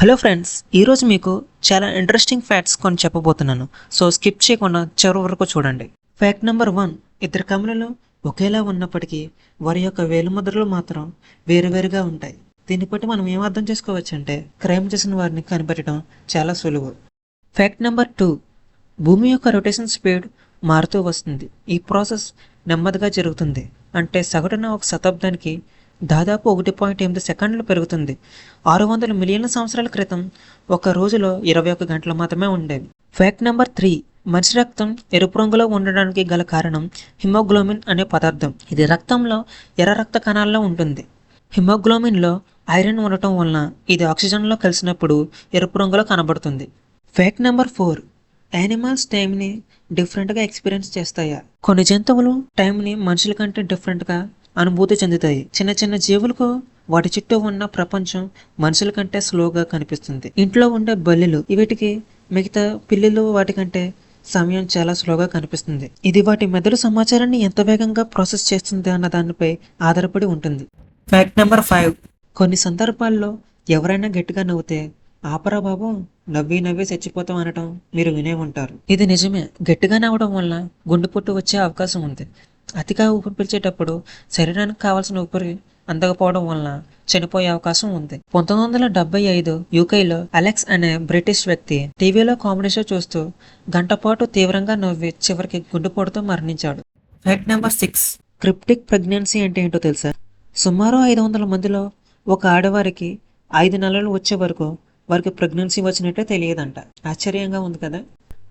Hello friends ఈరోజు మీకు చాలా ఇంట్రెస్టింగ్ ఫ్యాక్ట్స్ కొన్ని చెప్పబోతున్నాను. సో స్కిప్ చేయకుండా చివరి వరకు చూడండి. ఫ్యాక్ట్ నెంబర్ వన్ ఇద్దరు కమలలు ఒకేలా ఉన్నప్పటికీ వారి యొక్క వేలుముద్రలు మాత్రం వేరువేరుగా ఉంటాయి. దీన్ని బట్టి మనం ఏం అర్థం చేసుకోవచ్చు అంటే క్రైమ్ చేసిన వారిని కనిపెట్టడం చాలా సులువు. ఫ్యాక్ట్ నెంబర్ టూ భూమి యొక్క రొటేషన్ స్పీడ్ మారుతూ వస్తుంది. ఈ ప్రాసెస్ నెమ్మదిగా జరుగుతుంది. అంటే సగటున ఒక శతాబ్దానికి దాదాపు ఒకటి పాయింట్ ఎనిమిది సెకండ్లు పెరుగుతుంది. ఆరు వందల మిలియన్ల సంవత్సరాల క్రితం ఒక రోజులో ఇరవై ఒక గంటలు మాత్రమే ఉండేవి. ఫ్యాక్ట్ నెంబర్ త్రీ మనిషి రక్తం ఎరుపు రంగులో ఉండడానికి గల కారణం హిమోగ్లోమిన్ అనే పదార్థం. ఇది రక్తంలో ఎర్ర రక్త కణాల్లో ఉంటుంది. హిమోగ్లోమిన్లో ఐరన్ ఉండటం వలన ఇది ఆక్సిజన్లో కలిసినప్పుడు ఎరుపు రంగులో కనబడుతుంది. ఫ్యాక్ట్ నెంబర్ ఫోర్ యానిమల్స్ టైంని డిఫరెంట్గా ఎక్స్పీరియన్స్ చేస్తాయా? కొన్ని జంతువులు టైంని మనుషుల కంటే డిఫరెంట్గా అనుభూతి చెందుతాయి. చిన్న చిన్న జీవులకు వాటి చుట్టూ ఉన్న ప్రపంచం మనుషుల కంటే స్లోగా కనిపిస్తుంది. ఇంట్లో ఉండే బల్లిలు వీటికి మిగతా పిల్లులు వాటికంటే సమయం చాలా స్లోగా కనిపిస్తుంది. ఇది వాటి మెదడు సమాచారాన్ని ఎంత వేగంగా ప్రాసెస్ చేస్తుంది అన్న దానిపై ఆధారపడి ఉంటుంది. ఫ్యాక్ట్ నెంబర్ ఫైవ్ కొన్ని సందర్భాల్లో ఎవరైనా గట్టిగా నవ్వుతే ఆపరా బాబు నవ్వి నవ్వి చచ్చిపోతాం అనటం మీరు వినే ఉంటారు. ఇది నిజమే. గట్టిగా నవ్వడం వల్ల గుండెపోటు వచ్చే అవకాశం ఉంది. అతిగా ఊపిరి పీల్చేటప్పుడు శరీరానికి కావాల్సిన ఊపిరి అందకపోవడం వలన చనిపోయే అవకాశం ఉంది. పంతొమ్మిది వందల డెబ్బై ఐదు యూకేలో అలెక్స్ అనే బ్రిటిష్ వ్యక్తి టీవీలో కామెడీ షో చూస్తూ గంట పాటు తీవ్రంగా నవ్వి చివరికి గుండెపోటుతో మరణించాడు. Fact number six cryptic pregnancy అంటే ఏంటో తెలుసా? సుమారు ఐదు వందల మందిలో ఒక ఆడవారికి ఐదు నెలలు వచ్చే వరకు వారికి ప్రెగ్నెన్సీ వచ్చినట్టే తెలియదంట. ఆశ్చర్యంగా ఉంది కదా?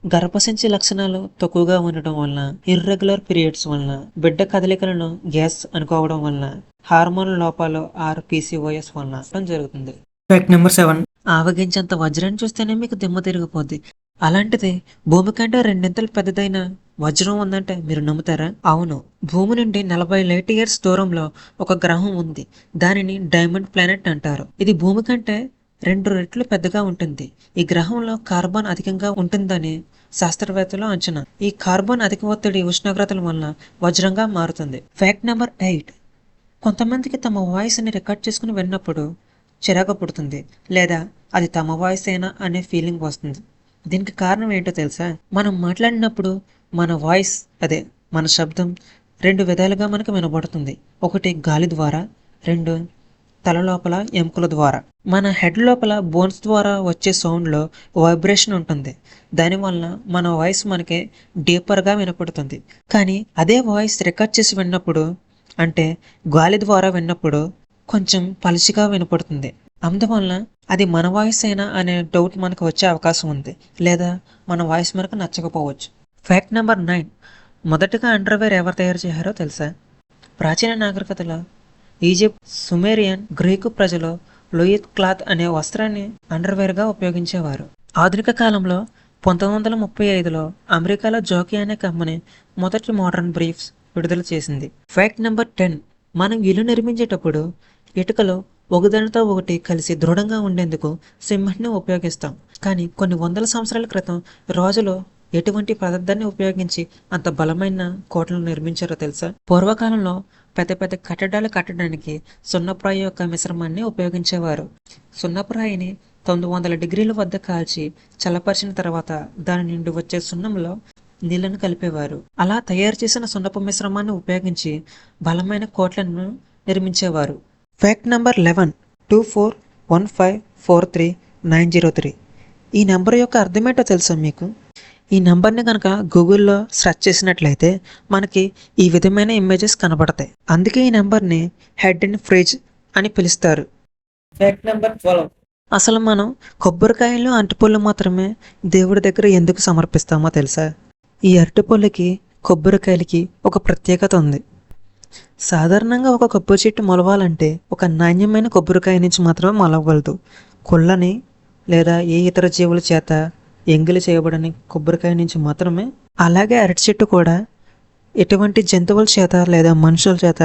గర్భసంచి లక్షణాలు తక్కువగా ఉండటం వలన ఇర్రెగ్యులర్ పీరియడ్స్ వలన బిడ్డ కదలికలను గ్యాస్ అనుకోవడం వలన హార్మోన్ లోపాలు ఆర్ పీసీఓఎస్ వలన జరుగుతుంది. ఫ్యాక్ట్ నెంబర్ సెవెన్ ఆవగించేంత వజ్రాన్ని చూస్తేనే మీకు దిమ్మ తిరిగిపోద్ది. అలాంటిది భూమి కంటే రెండింతలు పెద్దదైన వజ్రం ఉందంటే మీరు నమ్ముతారా? అవును. భూమి నుండి నలభై లైట్ ఇయర్స్ దూరంలో ఒక గ్రహం ఉంది. దానిని డైమండ్ ప్లానెట్ అంటారు. ఇది భూమి కంటే రెండు రెట్లు పెద్దగా ఉంటుంది. ఈ గ్రహంలో కార్బన్ అధికంగా ఉంటుందని శాస్త్రవేత్తలు అంచనా. ఈ కార్బన్ అధిక ఒత్తిడి ఉష్ణోగ్రతల వలన వజ్రంగా మారుతుంది. ఫ్యాక్ట్ నెంబర్ ఎయిట్ కొంతమందికి తమ వాయిస్ని రికార్డ్ చేసుకుని విన్నప్పుడు చిరాకు పుడుతుంది. లేదా అది తమ వాయిస్ అయినా అనే ఫీలింగ్ వస్తుంది. దీనికి కారణం ఏంటో తెలుసా? మనం మాట్లాడినప్పుడు మన వాయిస్ అదే మన శబ్దం రెండు విధాలుగా మనకు వినబడుతుంది. ఒకటి గాలి ద్వారా రెండు తల లోపల ఎముకల ద్వారా. మన హెడ్ లోపల బోన్స్ ద్వారా వచ్చే సౌండ్లో వైబ్రేషన్ ఉంటుంది. దానివల్ల మన వాయిస్ మనకి డీపర్గా వినపడుతుంది. కానీ అదే వాయిస్ రికార్డ్ చేసి విన్నప్పుడు అంటే గాలి ద్వారా విన్నప్పుడు కొంచెం పలుచగా వినపడుతుంది. అందువలన అది మన వాయిస్ అయినా అనే డౌట్ మనకు వచ్చే అవకాశం ఉంది. లేదా మన వాయిస్ మనకు నచ్చకపోవచ్చు. ఫ్యాక్ట్ నెంబర్ నైన్ మొదటగా అండర్వేర్ ఎవరు తయారు చేశారో తెలుసా? ప్రాచీన నాగరికతలో ఈజిప్ట్ సుమేరియన్ గ్రీకు ప్రజలు లోయిత్ క్లాత్ అనే వస్త్రాన్ని అండర్వేర్గా ఉపయోగించేవారు. ఆధునిక కాలంలో పంతొమ్మిది వందల ముప్పై ఐదులో అమెరికాలో జోకీ అనే కంపెనీ మొదటి మోడర్న్ బ్రీఫ్స్ విడుదల చేసింది. ఫ్యాక్ట్ నెంబర్ టెన్ మనం ఇల్లు నిర్మించేటప్పుడు ఇటుకలు ఒకదానితో ఒకటి కలిసి దృఢంగా ఉండేందుకు సిమెంట్ని ఉపయోగిస్తాం. కానీ కొన్ని వందల సంవత్సరాల క్రితం రోజులో ఎటువంటి పదార్థాన్ని ఉపయోగించి అంత బలమైన కోటలను నిర్మించారో తెలుసా? పూర్వకాలంలో పెద్ద పెద్ద కట్టడాలు కట్టడానికి సున్నప్రాయి యొక్క మిశ్రమాన్ని ఉపయోగించేవారు. సున్నప్రాయిని తొమ్మిది వందల డిగ్రీల వద్ద కాల్చి చల్లపరిచిన తర్వాత దాని నుండి వచ్చే సున్నంలో నీళ్ళను కలిపేవారు. అలా తయారు చేసిన సున్నపు మిశ్రమాన్ని ఉపయోగించి బలమైన కోట్లను నిర్మించేవారు. Fact number eleven two four one five four three nine zero three ఈ నెంబర్ యొక్క అర్థమేటో తెలుసా మీకు? ఈ నెంబర్ని కనుక గూగుల్లో సెర్చ్ చేసినట్లయితే మనకి ఈ విధమైన ఇమేజెస్ కనబడతాయి అందుకే ఈ నెంబర్ని హెడ్ అండ్ ఫ్రిడ్జ్ అని పిలుస్తారు. అసలు మనం కొబ్బరికాయలు అరటిపళ్ళు మాత్రమే దేవుడి దగ్గర ఎందుకు సమర్పిస్తామో తెలుసా? ఈ అరటిపళ్ళకి కొబ్బరికాయలకి ఒక ప్రత్యేకత ఉంది. సాధారణంగా ఒక కొబ్బరి చెట్టు మొలవాలంటే ఒక నాణ్యమైన కొబ్బరికాయ నుంచి మాత్రమే మొలవగలదు. కుళ్ళని లేదా ఏ ఇతర జీవుల చేత ఎంగిలి చేయబడని కొబ్బరికాయ నుంచి మాత్రమే అలాగే అరటి చెట్టు కూడా ఎటువంటి జంతువుల చేత లేదా మనుషుల చేత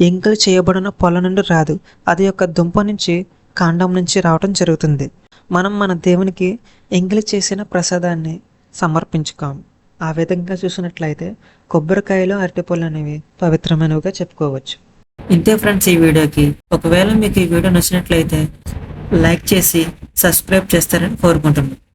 ఎంగిలి చేయబడిన పొల నుండి రాదు. అది యొక్క దుంప నుంచి కాండం నుంచి రావటం జరుగుతుంది. మనం మన దేవునికి ఎంగిలి చేసిన ప్రసాదాన్ని సమర్పించుకోము ఆ విధంగా చూసినట్లయితే కొబ్బరికాయలు అరటిపళ్ళు అనేవి పవిత్రమైనవిగా చెప్పుకోవచ్చు. ఇంతే ఫ్రెండ్స్ ఈ వీడియోకి. ఒకవేళ మీకు ఈ వీడియో నచ్చినట్లయితే లైక్ చేసి సబ్స్క్రైబ్ చేస్తారని కోరుకుంటున్నాను